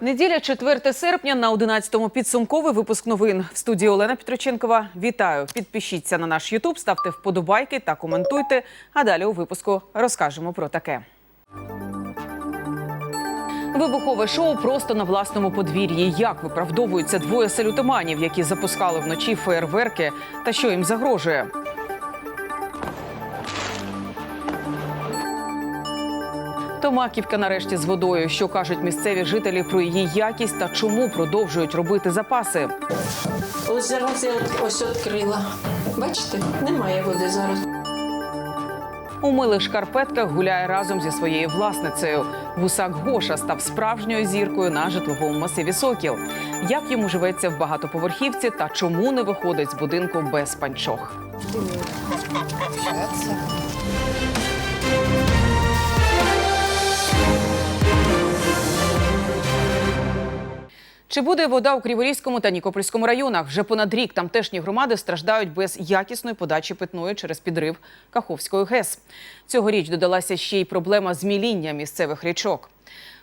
Неділя 4 серпня на 11-му підсумковий випуск новин в студії Олена Петроченкова. Вітаю! Підпишіться на наш Ютуб, ставте вподобайки та коментуйте. А далі у випуску розкажемо про таке. Вибухове шоу просто на власному подвір'ї. Як виправдовуються двоє салютоманів, які запускали вночі феєрверки, та що їм загрожує? Томаківка нарешті з водою. Що кажуть місцеві жителі про її якість та чому продовжують робити запаси? Ось зараз я ось відкрила. Бачите, немає води зараз. У милих шкарпетках гуляє разом зі своєю власницею. Гусак Гоша став справжньою зіркою на житловому масиві Сокіл. Як йому живеться в багатоповерхівці та чому не виходить з будинку без панчох? Чи буде вода у Криворізькому та Нікопольському районах? Вже понад рік тамтешні громади страждають без якісної подачі питної через підрив Каховської ГЕС. Цьогоріч додалася ще й проблема зміління місцевих річок.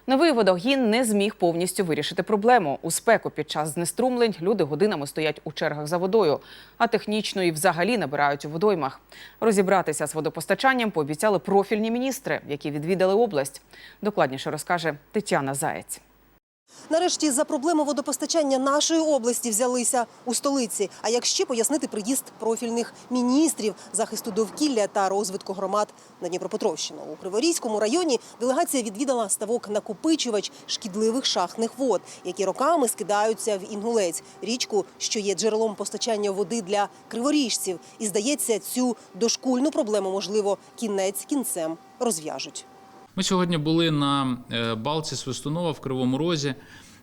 Новий водогін не зміг повністю вирішити проблему. У спеку під час знеструмлень люди годинами стоять у чергах за водою, а технічно і взагалі набирають у водоймах. Розібратися з водопостачанням пообіцяли профільні міністри, які відвідали область. Докладніше розкаже Тетяна Заєць. Нарешті за проблему водопостачання нашої області взялися у столиці. А як ще пояснити приїзд профільних міністрів захисту довкілля та розвитку громад на Дніпропетровщину у Криворізькому районі делегація відвідала ставок накопичувач шкідливих шахтних вод, які роками скидаються в Інгулець, річку, що є джерелом постачання води для криворіжців. І здається, цю дошкульну проблему можливо кінець кінцем розв'яжуть. Ми сьогодні були на е, балці Свистунова в Кривому Розі.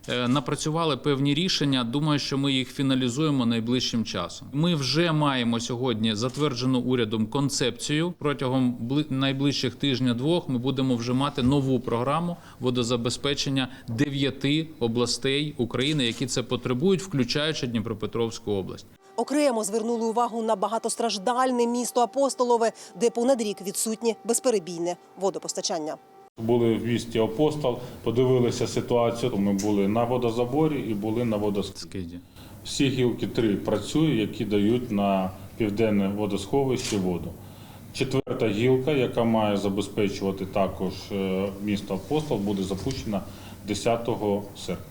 е, Напрацювали певні рішення. Думаю, що ми їх фіналізуємо найближчим часом. Ми вже маємо сьогодні затверджену урядом концепцію. Протягом бли- найближчих тижня-двох ми будемо вже мати нову програму водозабезпечення дев'яти областей України, які це потребують, включаючи Дніпропетровську область. Окремо звернули увагу на багатостраждальне місто Апостолове, де понад рік відсутнє безперебійне водопостачання. Були в місті Апостол, подивилися ситуацію. Ми були на водозаборі і були на водосхові. Скиді. Всі гілки три працюють, які дають на південне водосховище воду. Четверта гілка, яка має забезпечувати також е, місто Апостол, буде запущена 10 серпня.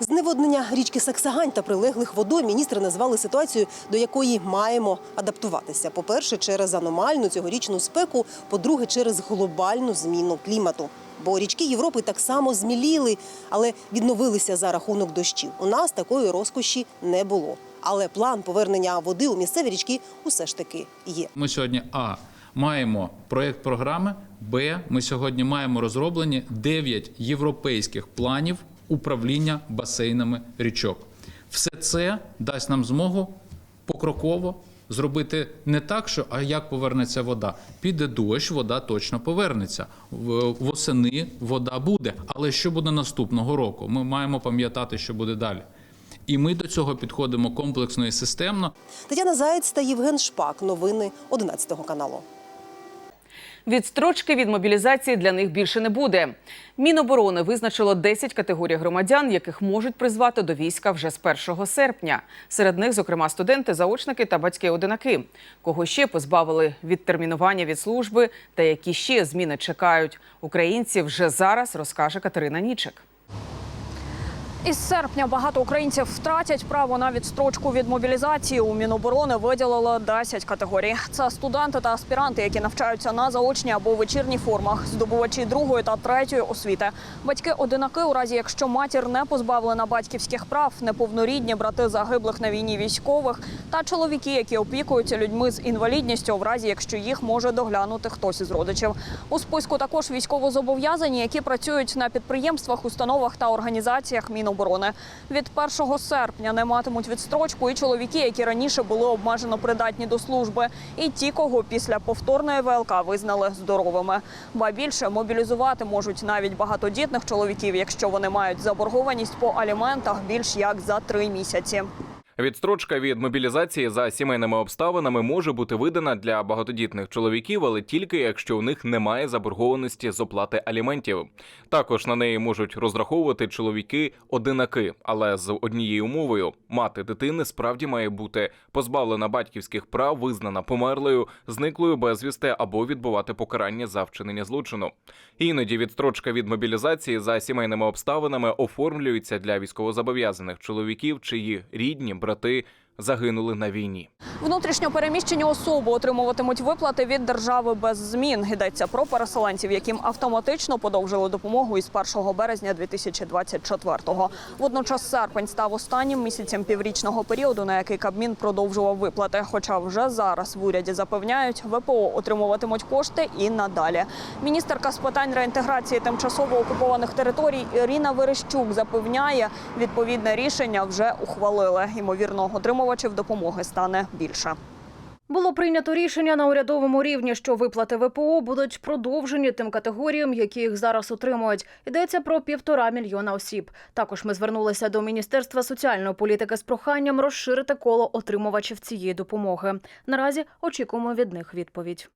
Зневоднення річки Саксагань та прилеглих водой міністри назвали ситуацію, до якої маємо адаптуватися. По-перше, через аномальну цьогорічну спеку, по-друге, через глобальну зміну клімату. Бо річки Європи так само зміліли, але відновилися за рахунок дощів. У нас такої розкоші не було. Але план повернення води у місцеві річки усе ж таки є. Ми сьогодні А. Маємо проєкт програми. Б. Ми сьогодні маємо розроблені 9 європейських планів управління басейнами річок. Все це дасть нам змогу покроково зробити не так, що а як повернеться вода. Піде дощ, вода точно повернеться. Восени вода буде. Але що буде наступного року? Ми маємо пам'ятати, що буде далі. І ми до цього підходимо комплексно і системно. Тетяна Заєць та Євген Шпак. Новини 11 каналу. Відстрочки від мобілізації для них більше не буде. Міноборони визначило 10 категорій громадян, яких можуть призвати до війська вже з 1 серпня. Серед них, зокрема, студенти, заочники та батьки-одинаки. Кого ще позбавили від термінування від служби та які ще зміни чекають українці вже зараз, розкаже Катерина Нічик. Із серпня багато українців втратять право на відстрочку від мобілізації. У Міноборони виділили 10 категорій. Це студенти та аспіранти, які навчаються на заочній або вечірній формах, здобувачі другої та третьої освіти. Батьки одинаки, у разі якщо матір не позбавлена батьківських прав, неповнорідні брати загиблих на війні військових та чоловіки, які опікуються людьми з інвалідністю, в разі якщо їх може доглянути хтось із родичів. У списку також військовозобов'язані, які працюють на підприємствах, установах та організаціях Міноборони. Від 1 серпня не матимуть відстрочку і чоловіки, які раніше були обмежено придатні до служби, і ті, кого після повторної ВЛК визнали здоровими. Ба більше мобілізувати можуть навіть багатодітних чоловіків, якщо вони мають заборгованість по аліментах більш як за три місяці. Відстрочка від мобілізації за сімейними обставинами може бути видана для багатодітних чоловіків, але тільки якщо у них немає заборгованості з оплати аліментів. Також на неї можуть розраховувати чоловіки одинаки, але з однією умовою: мати дитини справді має бути позбавлена батьківських прав, визнана померлою, зниклою безвісти або відбувати покарання за вчинення злочину. Іноді відстрочка від мобілізації за сімейними обставинами оформлюється для військовозобов'язаних чоловіків, чиї рідні supratai, загинули на війні. Внутрішньо переміщені особи отримуватимуть виплати від держави без змін. Йдеться про переселенців, яким автоматично подовжили допомогу із 1 березня 2024-го. Водночас серпень став останнім місяцем піврічного періоду, на який Кабмін продовжував виплати. Хоча вже зараз в уряді запевняють, ВПО отримуватимуть кошти і надалі. Міністерка з питань реінтеграції тимчасово окупованих територій Ірина Верещук запевняє, відповідне рішення вже ухвалили. Ймовірно, отримувачів допомоги стане більше. Було прийнято рішення на урядовому рівні, що виплати ВПО будуть продовжені тим категоріям, які їх зараз отримують. Йдеться про півтора мільйона осіб. Також ми звернулися до Міністерства соціальної політики з проханням розширити коло отримувачів цієї допомоги. Наразі очікуємо від них відповідь.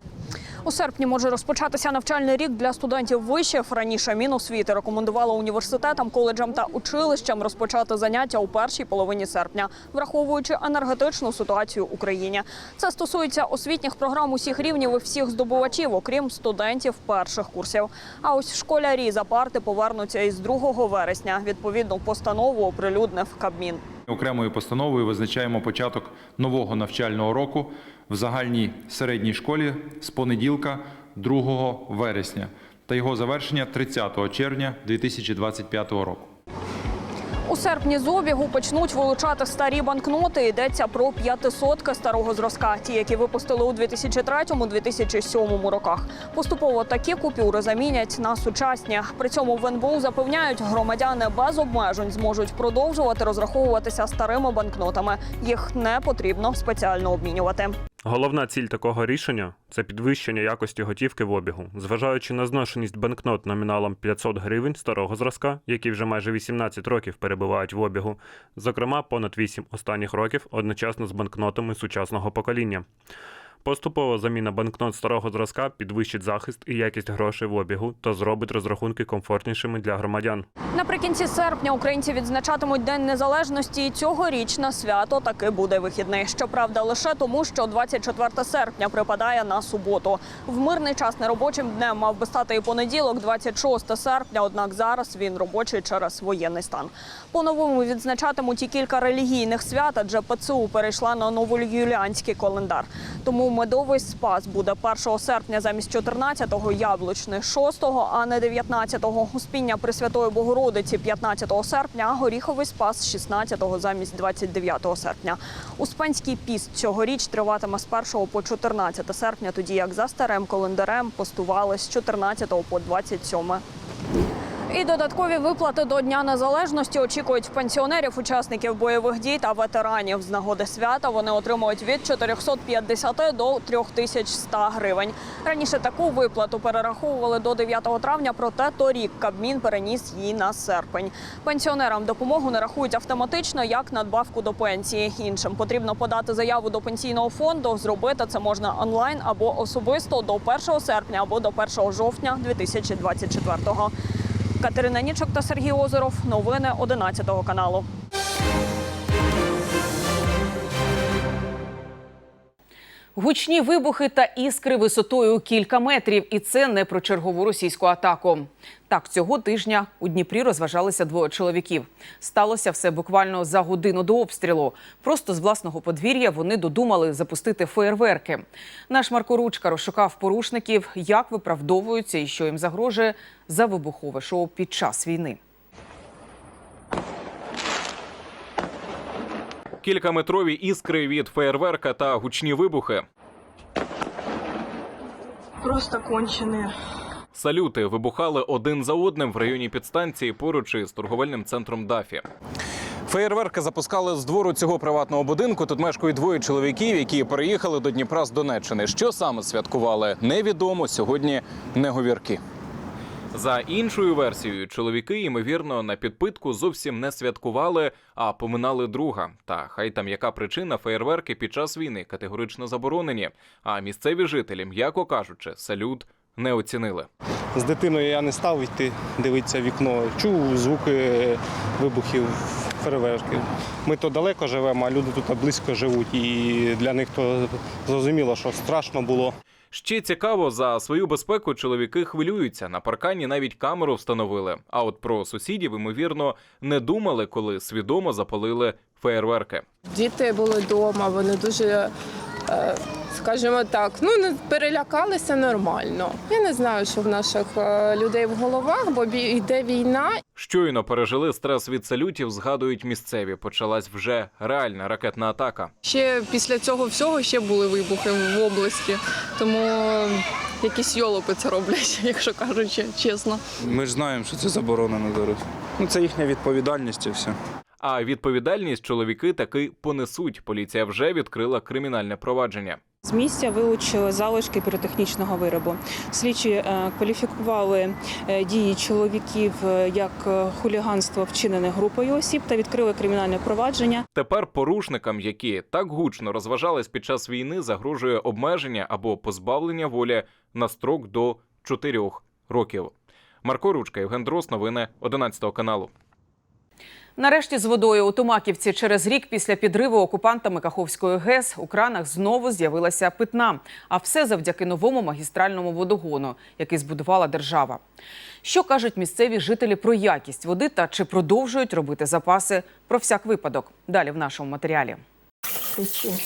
У серпні може розпочатися навчальний рік для студентів вишів. Раніше Міносвіти рекомендувала університетам, коледжам та училищам розпочати заняття у першій половині серпня, враховуючи енергетичну ситуацію в Україні. Це стосується освітніх програм усіх рівнів і всіх здобувачів, окрім студентів перших курсів. А ось школярі за парти повернуться із 2 вересня. Відповідну постанову оприлюднив Кабмін. Окремою постановою визначаємо початок нового навчального року в загальній середній школі з понеділка 2 вересня та його завершення 30 червня 2025 року. Серпні з обігу почнуть вилучати старі банкноти. Йдеться про п'ятисотки старого зразка, ті, які випустили у 2003-2007 роках. Поступово такі купюри замінять на сучасні. При цьому в НБУ запевняють, громадяни без обмежень зможуть продовжувати розраховуватися старими банкнотами. Їх не потрібно спеціально обмінювати. Головна ціль такого рішення це підвищення якості готівки в обігу, зважаючи на зношеність банкнот номіналом 500 гривень старого зразка, які вже майже 18 років перебувають в обігу, зокрема понад 8 останніх років одночасно з банкнотами сучасного покоління. Поступова заміна банкнот старого зразка підвищить захист і якість грошей в обігу та зробить розрахунки комфортнішими для громадян. Наприкінці серпня українці відзначатимуть День Незалежності. І цьогоріч на свято таки буде вихідний. Щоправда, лише тому, що 24 серпня припадає на суботу. В мирний час неробочим днем мав би стати і понеділок, 26 серпня. Однак зараз він робочий через воєнний стан. По-новому відзначатимуть і кілька релігійних свят, адже ПЦУ перейшла на новоюліанський календар. Тому медовий спас буде 1 серпня замість 14-го, яблучний 6-го, а не 19-го. Успіння Пресвятої Богородиці 15 серпня, а горіховий спас 16-го замість 29 серпня. Успенський піст цьогоріч триватиме з 1 по 14 серпня, тоді як за старим календарем постували з 14 по 27 і додаткові виплати до Дня Незалежності очікують пенсіонерів, учасників бойових дій та ветеранів. З нагоди свята вони отримують від 450 до 3100 гривень. Раніше таку виплату перераховували до 9 травня, проте торік Кабмін переніс її на серпень. Пенсіонерам допомогу не рахують автоматично як надбавку до пенсії. Іншим потрібно подати заяву до пенсійного фонду. Зробити це можна онлайн або особисто до 1 серпня або до 1 жовтня 2024-го. Катерина Нічок та Сергій Озеров. Новини 11 каналу. Гучні вибухи та іскри висотою кілька метрів, і це не про чергову російську атаку. Так, цього тижня у Дніпрі розважалися двоє чоловіків. Сталося все буквально за годину до обстрілу. Просто з власного подвір'я вони додумали запустити феєрверки. Наш Марко Ручка розшукав порушників, як виправдовуються і що їм загрожує за вибухове шоу під час війни. Кількаметрові іскри від феєрверка та гучні вибухи. Просто конченые. Салюти вибухали один за одним в районі підстанції поруч із торговельним центром Дафі. Феєрверки запускали з двору цього приватного будинку. Тут мешкають двоє чоловіків, які переїхали до Дніпра з Донеччини. Що саме святкували, невідомо. Сьогодні не говірки. За іншою версією, чоловіки, ймовірно, на підпитку зовсім не святкували, а поминали друга. Та хай там яка причина, феєрверки під час війни категорично заборонені. А місцеві жителі, м'яко кажучи, салют не оцінили. З дитиною я не став йти дивитися вікно. Чув звуки вибухів, фейерверків. Ми то далеко живемо, а люди тут близько живуть. І для них то зрозуміло, що страшно було. Ще цікаво, за свою безпеку чоловіки хвилюються. На паркані навіть камеру встановили. А от про сусідів, ймовірно, не думали, коли свідомо запалили феєрверки. Діти були вдома, вони дуже, е, скажімо так, ну не перелякалися нормально. Я не знаю, що в наших е, людей в головах, бо йде війна, Щойно пережили стрес від салютів, згадують місцеві. Почалась вже реальна ракетна атака. Ще після цього всього ще були вибухи в області, тому якісь йолопи це роблять, якщо кажучи чесно. Ми ж знаємо, що це заборонено зараз. Ну, це їхня відповідальність і все. А відповідальність чоловіки таки понесуть. Поліція вже відкрила кримінальне провадження. З місця вилучили залишки піротехнічного виробу. Слідчі е, кваліфікували е, дії чоловіків е, як хуліганство, вчинене групою осіб, та відкрили кримінальне провадження. Тепер порушникам, які так гучно розважались під час війни, загрожує обмеження або позбавлення волі на строк до 4 років. Марко Ручка, Євген Дрос, новини 11 каналу. Нарешті з водою у Томаківці через рік після підриву окупантами Каховської ГЕС у кранах знову з'явилася питна. А все завдяки новому магістральному водогону, який збудувала держава. Що кажуть місцеві жителі про якість води та чи продовжують робити запаси про всяк випадок? Далі в нашому матеріалі.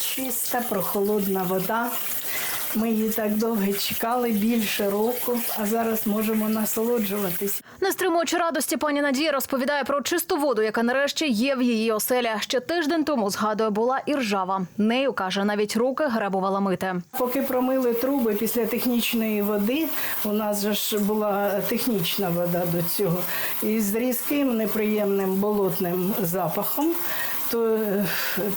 Чиста, прохолодна вода. Ми її так довго чекали, більше року, а зараз можемо насолоджуватись. Не стримуючи радості, пані Надія розповідає про чисту воду, яка нарешті є в її оселі. Ще тиждень тому згадує, була і ржава. Нею каже, навіть руки гребувала мити. Поки промили труби після технічної води, у нас же ж була технічна вода до цього, і з різким неприємним болотним запахом, то е,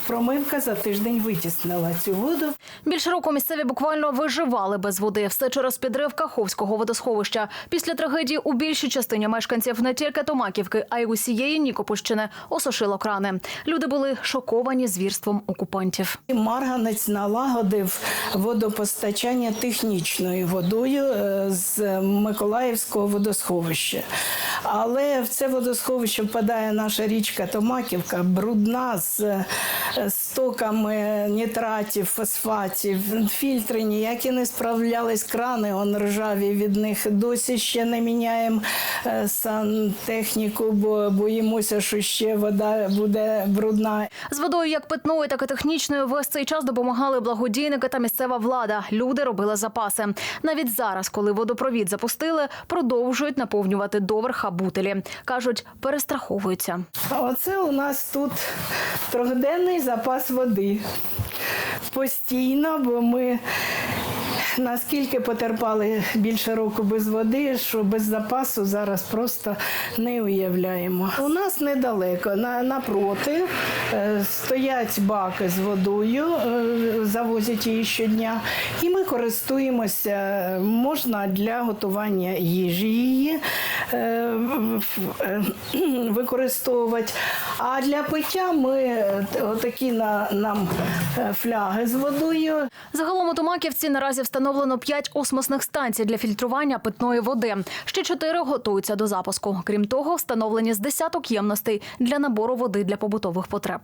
промивка за тиждень витіснила цю воду. Більше року місцеві буквально виживали без води. Все через підрив Каховського водосховища. Після трагедії у більшій частині мешканців не тільки Томаківки, а й усієї Нікопольщини осушило крани. Люди були шоковані звірством окупантів. Марганець налагодив водопостачання технічною водою е, з Миколаївського водосховища. Але в це водосховище впадає наша річка Томаківка, брудна з е, стоками нітратів, фосфатів, фільтри ніякі не справлялись, крани он ржаві від них. Досі ще не міняємо е, сантехніку, бо боїмося, що ще вода буде брудна. З водою як питною, так і технічною весь цей час допомагали благодійники та місцева влада. Люди робили запаси. Навіть зараз, коли водопровід запустили, продовжують наповнювати доверха бутелі. кажуть, перестраховуються. А Оце у нас тут трьохденний запас води. Постійно, бо ми наскільки потерпали більше року без води, що без запасу зараз просто не уявляємо. У нас недалеко, на, напроти е, стоять баки з водою, е, завозять її щодня, і ми користуємося. Можна для готування їжі її е, використовувати. А для пиття ми отакі на, нам фляги з водою. Загалом у Томаківці наразі встановлено 5 осмосних станцій для фільтрування питної води. Ще чотири готуються до запуску. Крім того, встановлені з десяток ємностей для набору води для побутових потреб.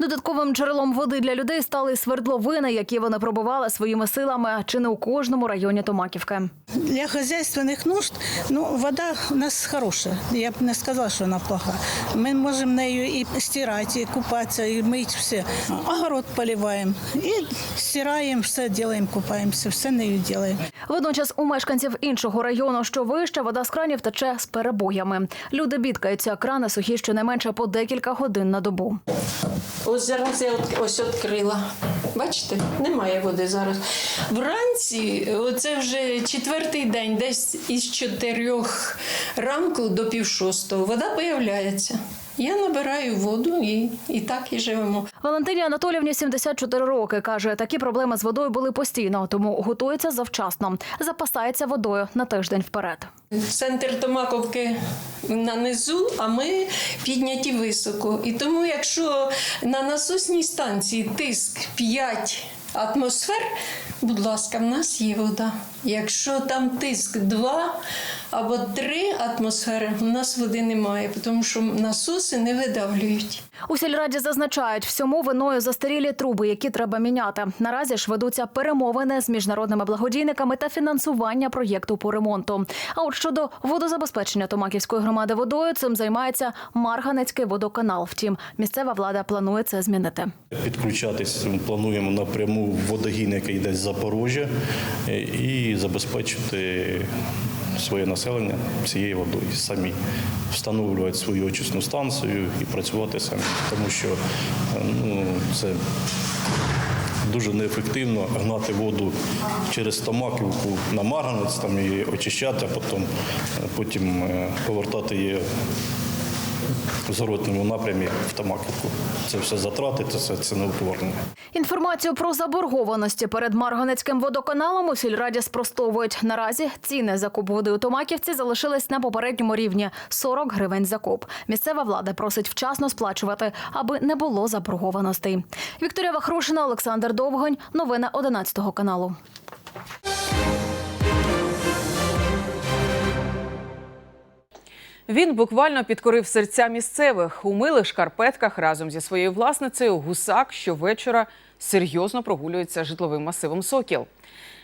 Додатковим джерелом води для людей стали свердловини, які вони пробували своїми силами чи не у кожному районі Томаківки. Для хозяйственных нужд ну, вода у нас хороша. Я б не сказала, що вона плоха. Ми можемо нею і стирати, і купатися, і мити все. Огород поливаємо, і стираємо, все робимо, купаємося, все нею робимо. Водночас у мешканців іншого району, що вище, вода з кранів тече з перебоями. Люди бідкаються, крани сухі щонайменше по декілька годин на добу. Ось зараз я ось відкрила. Бачите, немає води зараз. Вранці, оце вже четвертий день, десь із чотирьох ранку до пів шостого, вода появляється. Я набираю воду і, і так і живемо. Валентині Анатоліївні 74 роки. Каже, такі проблеми з водою були постійно, тому готується завчасно. Запасається водою на тиждень вперед. Центр Томаковки на низу, а ми підняті високо. І тому, якщо на насосній станції тиск 5 атмосфер, будь ласка, в нас є вода. Якщо там тиск 2 або 3 атмосфери, у нас води немає, тому що насоси не видавлюють. У сільраді зазначають, всьому виною застарілі труби, які треба міняти. Наразі ж ведуться перемовини з міжнародними благодійниками та фінансування проєкту по ремонту. А от щодо водозабезпечення Томаківської громади водою, цим займається Марганецький водоканал. Втім, місцева влада планує це змінити. Підключатись плануємо напряму водогін, який йде з Запоріжжя, е, і забезпечити своє населення цією водою самі, встановлювати свою очисну станцію і працювати самі, тому що е, ну, це дуже неефективно гнати воду через Томаківку на Марганець, там її очищати, а потім, потім е, повертати її в зворотному напрямі в Томаківку. Це все затрати, це все ціноутворення. Інформацію про заборгованості перед Марганецьким водоканалом у сільраді спростовують. Наразі ціни за куб води у Томаківці залишились на попередньому рівні 40 гривень за куб. Місцева влада просить вчасно сплачувати, аби не було заборгованостей. Вікторія Вахрушина, Олександр Довгонь. Новини 11 каналу. Він буквально підкорив серця місцевих у милих шкарпетках разом зі своєю власницею гусак щовечора серйозно прогулюється житловим масивом Сокіл.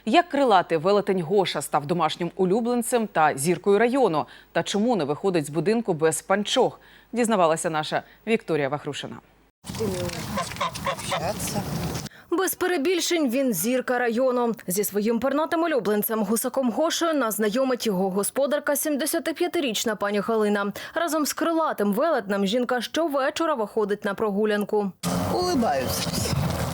Як крилатий велетень Гоша став домашнім улюбленцем та зіркою району, та чому не виходить з будинку без панчох, дізнавалася наша Вікторія Вахрушина. Без перебільшень він зірка району. Зі своїм пернатим улюбленцем гусаком Гошею нас знайомить його господарка, 75-річна пані Галина. Разом з крилатим велетнем жінка щовечора виходить на прогулянку. Улибаються.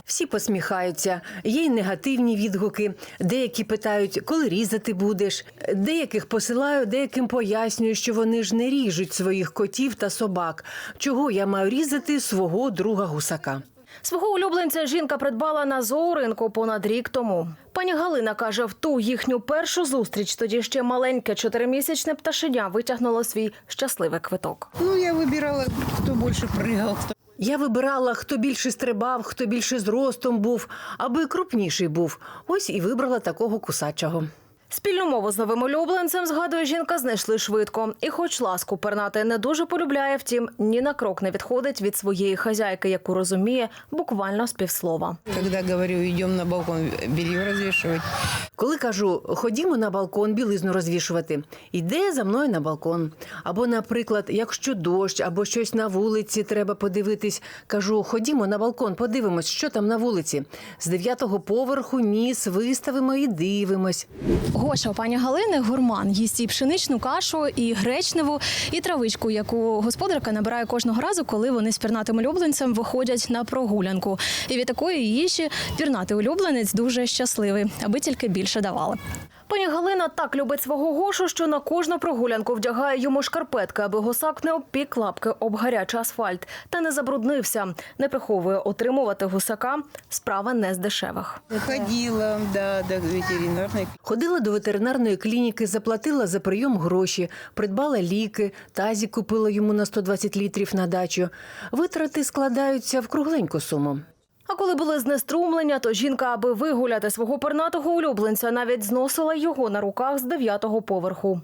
Всі посміхаються, є й негативні відгуки. Деякі питають, коли різати будеш. Деяких посилаю, деяким пояснюю, що вони ж не ріжуть своїх котів та собак. Чого я маю різати свого друга гусака? Свого улюбленця жінка придбала на зооринку понад рік тому. Пані Галина каже, в ту їхню першу зустріч тоді ще маленьке чотиримісячне пташеня витягнуло свій щасливий квиток. Ну, я вибирала, хто більше пригав. Хто... Я вибирала, хто більше стрибав, хто більше зростом був, аби крупніший був. Ось і вибрала такого кусачого. Спільну мову з новим улюбленцем, згадує жінка, знайшли швидко. І хоч ласку пернати не дуже полюбляє, втім, ні на крок не відходить від своєї хазяйки, яку розуміє буквально з півслова. Коли говорю, йдемо на балкон белье розвішувати. Коли кажу, ходімо на балкон білизну розвішувати, йде за мною на балкон. Або, наприклад, якщо дощ, або щось на вулиці треба подивитись, кажу, ходімо на балкон, подивимось, що там на вулиці. З дев'ятого поверху ніс виставимо і дивимось. Гоша пані Галини гурман їсть і пшеничну кашу, і гречневу, і травичку, яку господарка набирає кожного разу, коли вони з пірнатим улюбленцем виходять на прогулянку. І від такої їжі пірнатий улюбленець дуже щасливий, аби тільки більше давали. Пані Галина так любить свого гошу, що на кожну прогулянку вдягає йому шкарпетки, аби гусак не обпік лапки об гарячий асфальт та не забруднився. Не приховує отримувати гусака. Справа не з дешевих. Ходила да, до ветеринарної. Ходила до ветеринарної клініки, заплатила за прийом гроші, придбала ліки, тазі купила йому на 120 літрів на дачу. Витрати складаються в кругленьку суму. А коли були знеструмлення, то жінка, аби вигуляти свого пернатого улюбленця, навіть зносила його на руках з дев'ятого поверху.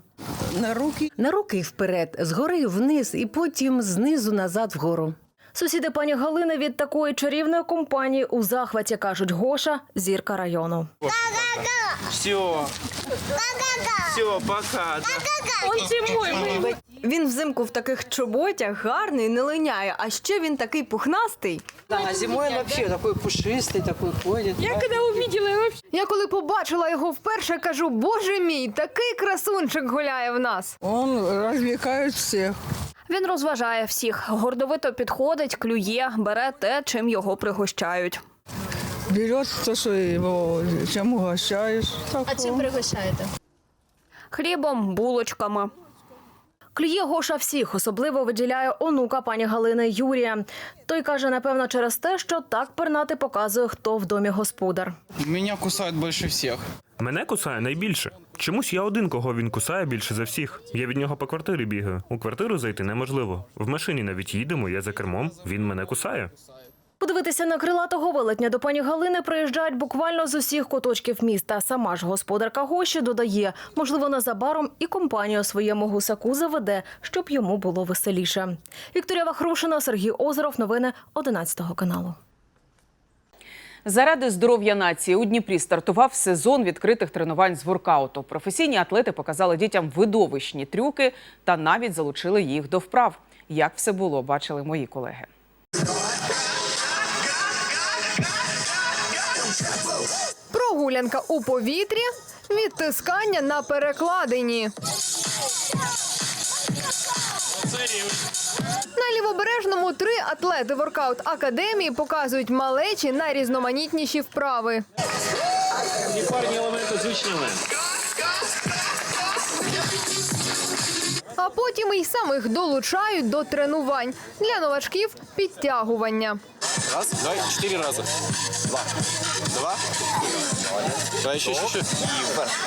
На руки на руки вперед, згори вниз, і потім знизу назад вгору. Сусіди пані Галини від такої чарівної компанії у захваті кажуть Гоша зірка району. Все. Все, пока. Він взимку в таких чоботях гарний, не линяє, а ще він такий пухнастий. А зимой он вообще такой пушистый, такой ходит. Я коли увидела його, я коли побачила його вперше, кажу, боже мій, такий красунчик гуляє в нас. Он развлекает всех. Він розважає всіх, гордовито підходить, клює, бере те, чим його пригощають. Берет то, что его чем угощаешь. Так, А чим пригощаєте? Хлібом, булочками. Клює Гоша всіх, особливо виділяє онука пані Галини Юрія. Той каже, напевно, через те, що так пернати показує, хто в домі господар. Меня кусають больше всіх. Мене кусає найбільше. Чомусь я один, кого він кусає більше за всіх. Я від нього по квартирі бігаю. У квартиру зайти неможливо. В машині навіть їдемо, я за кермом, він мене кусає. Подивитися на крилатого велетня до пані Галини приїжджають буквально з усіх куточків міста. Сама ж господарка Гоші додає, можливо, незабаром і компанію своєму гусаку заведе, щоб йому було веселіше. Вікторія Вахрушина, Сергій Озеров. Новини 11 каналу. Заради здоров'я нації у Дніпрі стартував сезон відкритих тренувань з воркауту. Професійні атлети показали дітям видовищні трюки та навіть залучили їх до вправ. Як все було, бачили мої колеги. Прогулянка у повітрі, відтискання на перекладині. На лівобережному три атлети воркаут академії показують малечі найрізноманітніші вправи. Парні елементи звичні А потім і самих долучають до тренувань. Для новачків підтягування. Раз, два, чотири рази. Два. Два. Давай ще, ще, ще.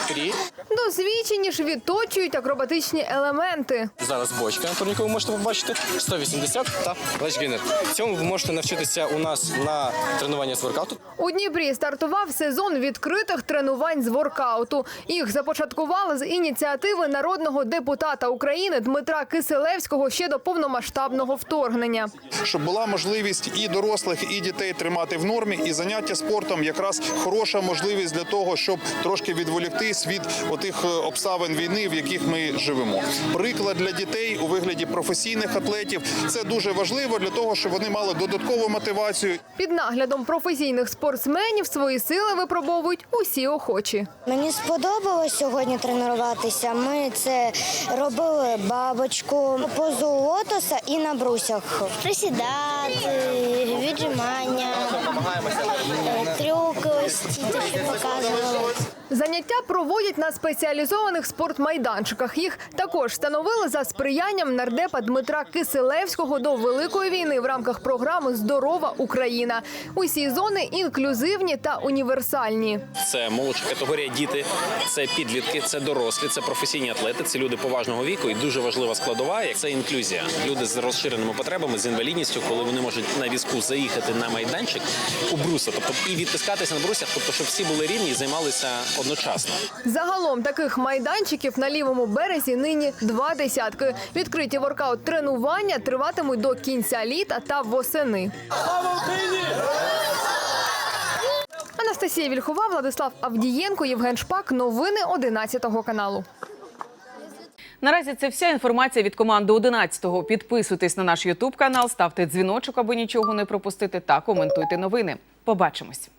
Три. Досвідчені ж відточують акробатичні елементи. Зараз бочка, на турніку ви можете побачити. 180 та лечгінер. Цьому ви можете навчитися у нас на тренуванні з воркауту. У Дніпрі стартував сезон відкритих тренувань з воркауту. Їх започаткували з ініціативи народного депутата України Дмитра Киселевського ще до повномасштабного вторгнення. щоб була можливість і дорослих, і дітей тримати в нормі, і заняття спортом якраз хороша можливість для того, щоб трошки відволіктись від отих е, обставин війни, в яких ми живемо. Приклад для дітей у вигляді професійних атлетів це дуже важливо для того, щоб вони мали додаткову мотивацію. Під наглядом професійних спортсменів свої сили випробовують усі охочі. Мені сподобалось сьогодні тренуватися. Ми це робили бабочку, позу лотоса і на брусях. Присідати, віджимання, е, трюки ось ці що показували. Заняття проводять на спеціалізованих спортмайданчиках. Їх також встановили за сприянням нардепа Дмитра Киселевського до великої війни в рамках програми Здорова Україна. Усі зони інклюзивні та універсальні. Це молодша категорія діти, це підлітки, це дорослі, це професійні атлети, це люди поважного віку. І дуже важлива складова як це інклюзія. Люди з розширеними потребами, з інвалідністю, коли вони можуть на візку заїхати на майданчик у бруса, тобто і відтискатися на брусях, тобто щоб всі були рівні і займалися одночасно. Загалом таких майданчиків на лівому березі нині два десятки. Відкриті воркаут тренування триватимуть до кінця літа та восени. Анастасія Вільхова, Владислав Авдієнко, Євген Шпак. Новини 11 каналу. Наразі це вся інформація від команди 11-го. Підписуйтесь на наш Ютуб канал, ставте дзвіночок, аби нічого не пропустити, та коментуйте новини. Побачимось.